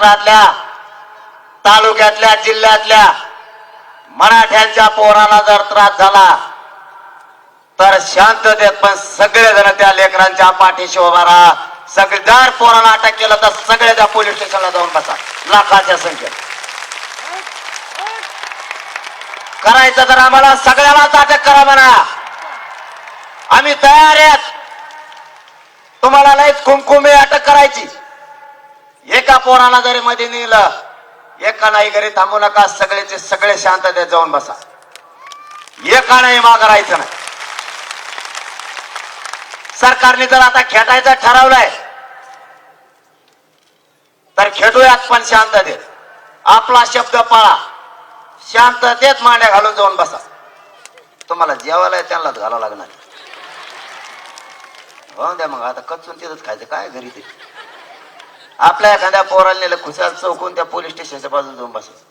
महाराष्ट्रातल्या तालुक्यातल्या जिल्ह्यातल्या मराठ्यांच्या पोराला जर त्रास झाला तर शांततेत पण सगळेजण त्या लेकरांच्या पाठीशी उभा राहा. सगळे जर पोराला अटक केलं तर सगळे त्या पोलीस स्टेशनला जाऊन बसा. लाखाच्या संख्येत. करायचं तर आम्हाला सगळ्यालाच अटक करा म्हणा. आम्ही तयार आहेत. तुम्हाला लयच कुमकुमे अटक करायची. एका पोराला जरी मध्ये नेलं एका नाही घरी थांबू नका सगळेचे सगळे शांततेत जाऊन बसा. एका नाही माग राहायचं नाही. सरकारने जर आता खेटायचं ठरवलंय तर खेटूयात पण शांततेत आपला शब्द पाळा. शांततेत मांड्या घालून जाऊन बसा. तुम्हाला जेवायला त्यांनाच घालावं लागणार. हो द्या मग आता कचून तिथंच खायचं. काय घरी ते? आपल्या एखाद्या पोराला नेलं खुशाल चौकून त्या पोलीस स्टेशनच्या बाजूला जाऊन बसायचं.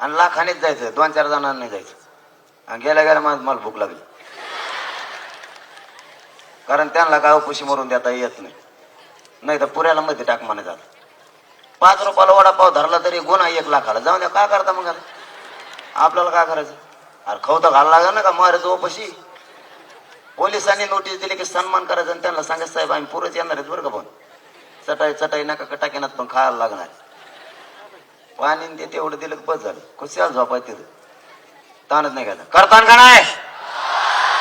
आणि लाखानेच जायचं दोन चार जणांना नाही जायचं. आणि गेल्या गेल्या माझं मला भूक लागली. कारण त्यांना काय उपाशी मरून देता येत नाही. नाही तर पुऱ्याला मध्ये टाक म्हणे जात. पाच रुपयाला वडापाव धरला तरी गुन्हा एक लाखाला. जाऊन द्या काय करता मग आता? आपल्याला काय करायचं? अरे खाऊ घालायला घाला ना का? मारायचं उपाशी पोलिसांनी नोटीस दिली की सन्मान करायचं आणि त्यांना सांगायचं साहेब आम्ही पुरच येणार आहेत बरं का पण चटाई चटाई नका टाकेनात पण खायला लागणार? पाणी ते तेवढं दिलं बस झालं. कुशाल झोपाय तिथं. ताणच नाही घ्यायचा करतान का नाही?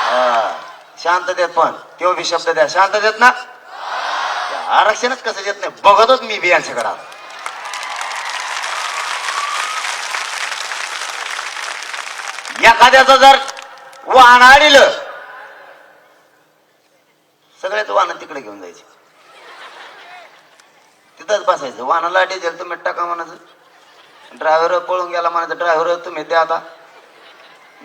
हा. शांततेत पण. तो बी शब्द द्या. शांत देत ना? आरक्षणच कसं देत नाही? बघतच मी बी यांच्याकडे एखाद्याचं जर वाहन आडिलं सगळ्याच वाहन तिकडे घेऊन जायचे. तिथंच बसायचं. वाहनाला डिझेल तुम्ही टाका म्हणायचं. ड्रायव्हर पळून गेला म्हणायचं ड्रायव्हर तुम्ही द्या आता.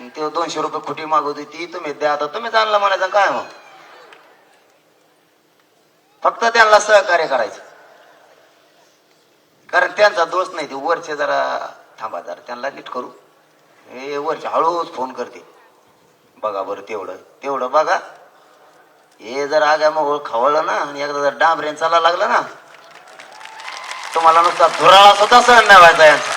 ते दोनशे रुपये खुटी मागवते ती तुम्ही द्या आता. तुम्हीच आणलं म्हणायचं काय मग? फक्त त्यांना सहकार्य करायचं. कारण त्यांचा दोष नाही ते वरचे जरा थांबा जरा त्यांना नीट करू. हे वरचे हळूच फोन करते बघा बरं तेवढं तेवढं बघा. हे जर आग्या मग खवळलं ना आणि एकदा जर डांबरेन चालायला लागलं ना तुम्हाला नुसता धुराळा सुद्धा सहन नाही व्हायचा यांचा.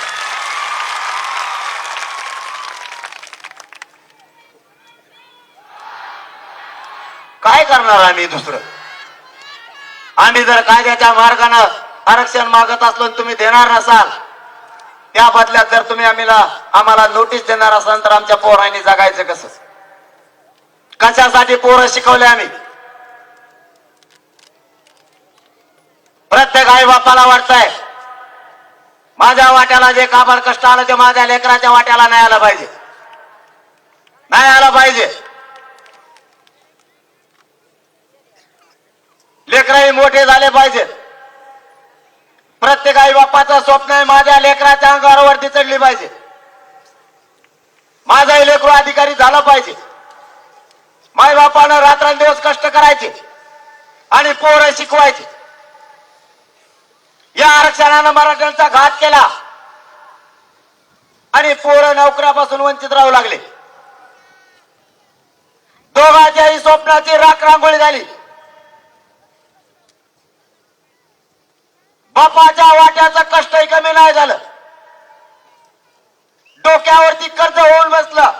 काय करणार आम्ही दुसरं? आम्ही जर कायद्याच्या मार्गानं आरक्षण मागत असलो तुम्ही देणार नसाल त्या बदल्यात जर तुम्ही आम्हाला आम्हाला नोटीस देणार असाल तर आमच्या पोरांनी जगायचं कसं? कशासाठी पोरं शिकवले आम्ही? प्रत्येक आई बापाला वाटतंय माझ्या वाट्याला जे काबड कष्ट आलं ते माझ्या लेकराच्या वाट्याला नाही आलं पाहिजे. नाही आलं पाहिजे. लेकरही मोठे झाले पाहिजेत. प्रत्येक आई बापाचं स्वप्न आहे माझ्या लेकराच्या अंगावर चढली पाहिजे. माझाही लेकरू अधिकारी झाला पाहिजे. माय बापानं रात्रंदिवस कष्ट करायचे आणि पोरं शिकवायचे. या आरक्षणानं मराठ्यांचा घात केला आणि पोरं नोकऱ्यापासून वंचित राहू लागले. दोघांच्याही स्वप्नाची राख रांगोळी झाली. बापाच्या वाट्याचं कष्टही कमी नाही झालं. डोक्यावरती कर्ज होऊन बसलं.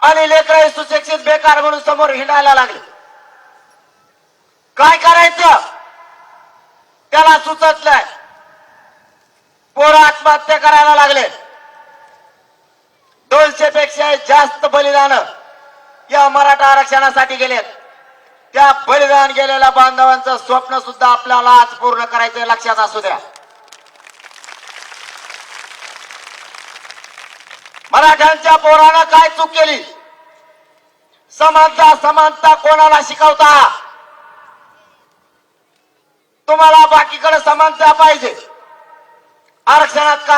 आणि लेकरही सुशिक्षित बेकार म्हणून समोर हिंडायला लागले. काय करायचं? त्याला सुचत नाही आत्महत्या करायला लागले. दोनशे पेक्षा जास्त बलिदान या मराठा आरक्षणासाठी गेलेत. त्या बलिदान गेलेल्या बांधवांचं स्वप्न सुद्धा आपल्याला आज पूर्ण करायचं लक्षात असू द्या. मराठ्यांच्या पोरानं काय चूक केली? समानता समानता कोणाला शिकवता? तुम्हाला बाकीकडे समानता पाहिजे. आरक्षणात का